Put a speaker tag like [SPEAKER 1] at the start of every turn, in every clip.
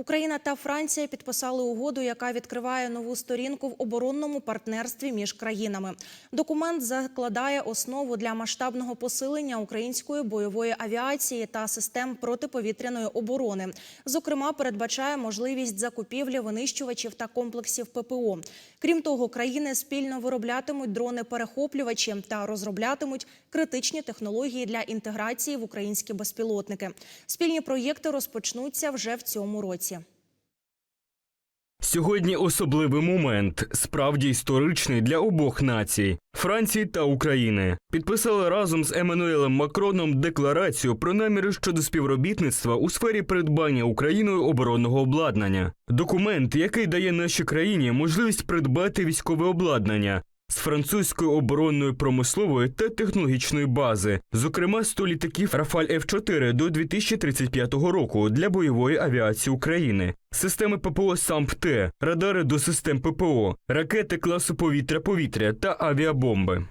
[SPEAKER 1] Україна та Франція підписали угоду, яка відкриває нову сторінку в оборонному партнерстві між країнами. Документ закладає основу для масштабного посилення української бойової авіації та систем протиповітряної оборони. Зокрема, передбачає можливість закупівлі винищувачів та комплексів ППО. Крім того, країни спільно вироблятимуть дрони-перехоплювачі та розроблятимуть критичні технології для інтеграції в українські безпілотники. Спільні проєкти розпочнуться вже в цьому році.
[SPEAKER 2] Сьогодні особливий момент, справді історичний для обох націй Франції та України. Підписали разом з Еммануелем Макроном декларацію про наміри щодо співробітництва у сфері придбання Україною оборонного обладнання. Документ, який дає нашій країні можливість придбати військове обладнання. З французької оборонної промислової та технологічної бази, зокрема 100 літаків Рафаль F4 до 2035 року для бойової авіації України, системи ППО САМП-Т, радари до систем ППО, ракети класу повітря-повітря та авіабомби.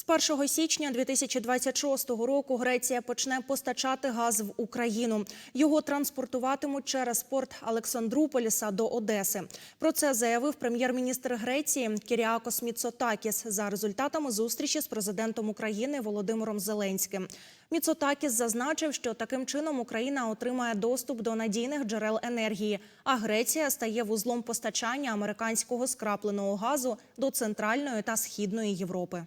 [SPEAKER 1] З 1 січня 2026 року Греція почне постачати газ в Україну. Його транспортуватимуть через порт Олександрууполіса до Одеси. Про це заявив прем'єр-міністр Греції Кіріакос Міцотакіс за результатами зустрічі з президентом України Володимиром Зеленським. Міцотакіс зазначив, що таким чином Україна отримає доступ до надійних джерел енергії, а Греція стає вузлом постачання американського скрапленого газу до центральної та східної Європи.